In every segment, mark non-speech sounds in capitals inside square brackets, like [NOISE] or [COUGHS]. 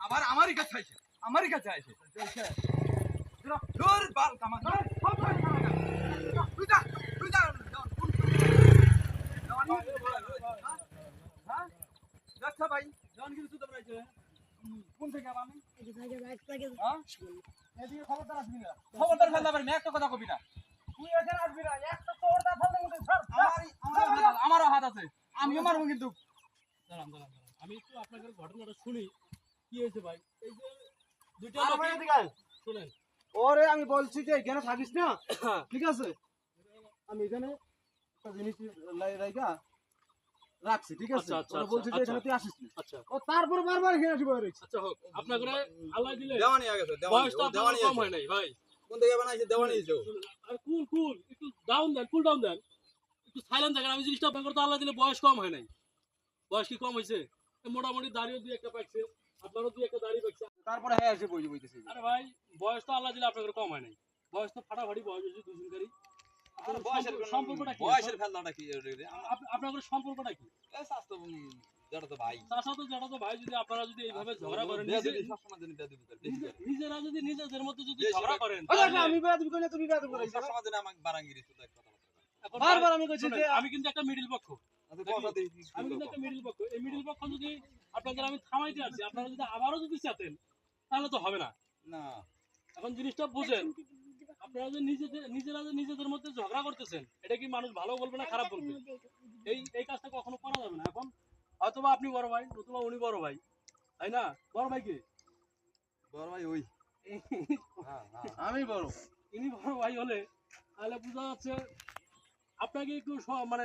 আবার আমারই কাছে। আমারই কাছে আইছে। ধুর, বাল কামা। তুই যা, তুই যা। দেওয়ানি, হ্যাঁ? হ্যাঁ? যাচ্ছা ভাই, কিছু। হুম, কোন থেকে আমি? হ্যাঁ? এদিকে খবরদার আসবি না। খবরদার ফেলতে পারবি না, একটা কথা কবি না। তুই এখানে আসবি না, একটা ফেলতে আমারও হাত আছে, আমিও মারবো কিন্তু দাঁড়ান দাঁড়ান দাঁড়ান আমি একটু আপনাদের ঘটনাটা শুনি কি হয়েছে ভাই এই যে দুইটা। শুনেন ওরে আমি বলছি যে এখানে থাকিস না [COUGHS] ঠিক আছে আমি এখানে একটা জিনিস লাই- রাইখা রাখছি ঠিক আছে? আচ্ছা, আচ্ছা, ওরা বলছে যে আচ্ছা, এখানে তুই আসিস না। আচ্ছা। ও তারপরে বারবার এখানে আসি বয়ে রয়েছে আচ্ছা হোক আপনার করে আল্লাহ দিলে। দেওয়ানি আগে বয়স তো আপনার কম হয় নাই ভাই। কোন থেকে বানাইছে? দেওয়ানি আর কুল কুল একটু ডাউন দেন কুল ডাউন দেন। একটু সাইলেন্ট থাকেন আমি জিনিসটা আপনার আল্লাহ দিলে বয়স কম হয় নাই। বয়স কি কম হয়েছে? মোটামুটি দাঁড়িয়ে দুই একটা পাইছে আপনারও দুই একটা দাঁড়িয়ে পাইছে। তারপরে হ্যাঁ এসে বই বইতেছে। আরে ভাই বয়স তো আল্লাহ দিলে আপনার কম হয় নাই। বয়স তো ফাটাফাটি বয়স হয়েছে সম্পর্ক- সম্পর্কটা কি? বয়সের ফেলনাটা কি? আপনাদের সম্পর্কটা কি? স্বাস্থ্য যেটা তো ভাই। তার সাথে যেটা তো ভাই যদি আপনারা যদি এইভাবে ঝগড়া করেন। নিজেরা নিজেদের মধ্যে ঝগড়া করেন আমি বেয়াদবি করি না তুমি বেয়াদবি করিস সবসময় আমাকে বারাঙ্গিরি শুধু এক কথা বলতে হবে। এখন বারবার আমি কইছি আমি কিন্তু একটা মিডিল পক্ষ। আচ্ছা, আমি কিন্তু একটা মিডিল পক্ষ। এই মিডিল পক্ষ যদি আপনাদের আমি থামাইতে আসছি আপনারা যদি আবারও যদি চাতেন তাহলে তো হবে না। না। এখন জিনিসটা বুঝেন। আপনারা যে নিজেদের নিজেরা যে নিজেদের মধ্যে ঝগড়া করতেছেন এটা কি মানুষ ভালো বলবে না খারাপ বলবে? এই এই কাজটা কখনো করা যাবে না। এখন আপনি বড় ভাই নতুবা উনি বড় ভাই তাই না? বড় ভাই কি? বড় ভাই ওই। হ্যাঁ হ্যাঁ। আমি বড়। ইনি বড় ভাই হলে তাহলে বোঝা যাচ্ছে আপনাকে একটু মানে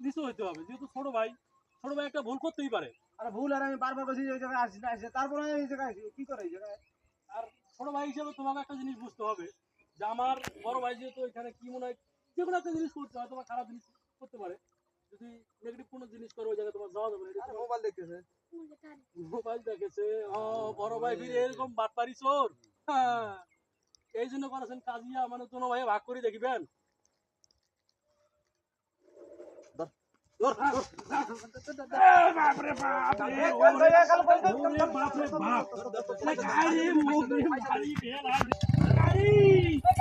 নিচু হইতে হবে। যেহেতু ছোট ভাই ছোট ভাই একটা ভুল করতেই পারে। আর ভুল আর আমি বারবার কইছি যে এই জায়গায় আসিস না আসিস না। তারপরে এই জায়গায় আসি। কি করে এই জায়গায়? আর ছোট ভাই হিসেবে তোমাকে একটা জিনিস বুঝতে হবে যে আমার বড় ভাই যেহেতু এখানে কি মনে হয় যে কোনো একটা জিনিস করছে হয়তো খারাপ জিনিস করতে পারে। যদি নেগেটিভ কোনো জিনিস করে ওই জায়গায় তোমার যাওয়া যাবে না মোবাইল দেখতেছে। মোবাইল দেখেছে। ও বড় ভাই ফিরে এরকম বাটপারি চোর। হ্যাঁ। এই জন্য করেছেন কাজিয়া মানে তোনো ভাই ভাগ করে দেখিবেন। বাপরে বাপ Eita!